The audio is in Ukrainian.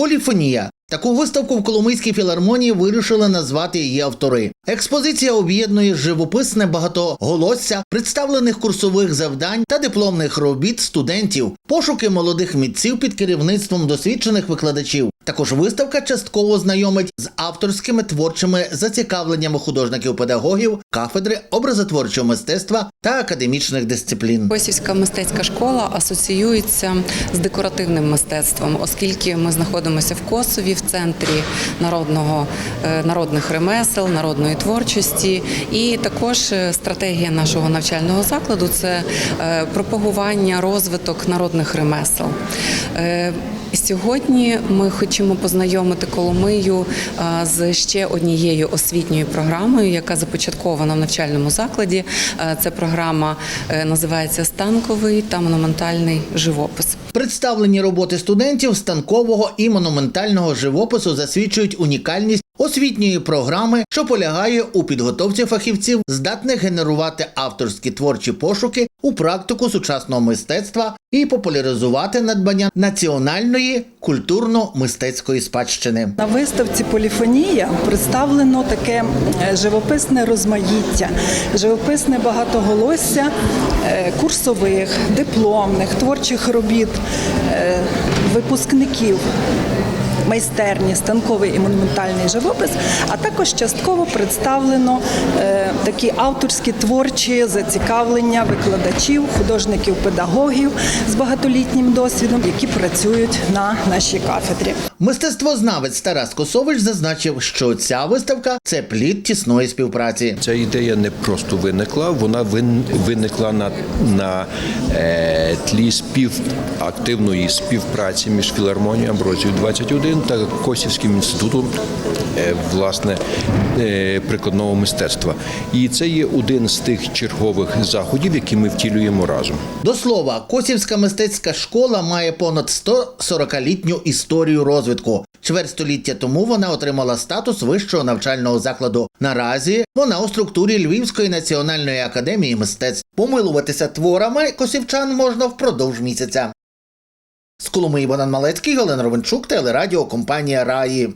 Поліфонія. Таку виставку в Коломийській філармонії вирішили назвати її автори. Експозиція об'єднує живописне багатоголосся представлених курсових завдань та дипломних робіт студентів, пошуки молодих митців під керівництвом досвідчених викладачів. Також виставка частково знайомить з авторськими творчими зацікавленнями художників-педагогів, кафедри образотворчого мистецтва та академічних дисциплін. Косівська мистецька школа асоціюється з декоративним мистецтвом, оскільки ми знаходимося в Косові, в центрі народного е, народних ремесел, народної творчості. І також е, стратегія нашого навчального закладу це е, пропагування, розвиток народних ремесел. Сьогодні ми хочемо познайомити Коломию е, з ще однією освітньою програмою, яка започаткована в навчальному закладі. Ця програма е, називається Станковий та монументальний живопис. Представлені роботи студентів станкового і монументального живопису засвідчують унікальність освітньої програми, що полягає у підготовці фахівців, здатних генерувати авторські творчі пошуки у практику сучасного мистецтва і популяризувати надбання національної культурно-мистецької спадщини. На виставці Поліфонія представлено таке е, живописне розмаїття, живописне багатоголосся е, курсових, дипломних, творчих робіт е, випускників. Майстерні, станковий і монументальний живопис, а також частково представлено е, такі авторські творчі зацікавлення викладачів, художників, педагогів з багатолітнім досвідом, які працюють на нашій кафедрі. Мистецтвознавець Тарас Косович зазначив, що ця виставка це плід тісної співпраці. Ця ідея не просто виникла, вона вин- виникла на, на е, тлі спів, активної співпраці між філармонією Амброзію 21 та Косівським інститутом е, власне е, прикладного мистецтва. І це є один з тих чергових заходів, які ми втілюємо разом. До слова, Косівська мистецька школа має понад 140-літню історію розвитку. Чверть століття тому вона отримала статус вищого навчального закладу. Наразі вона у структурі Львівської національної академії мистецтв. Помилуватися творами косівчан можна впродовж місяця. З Коломиї Богдан Малецький, Галина Ровенчук, телерадіо компанія Раї.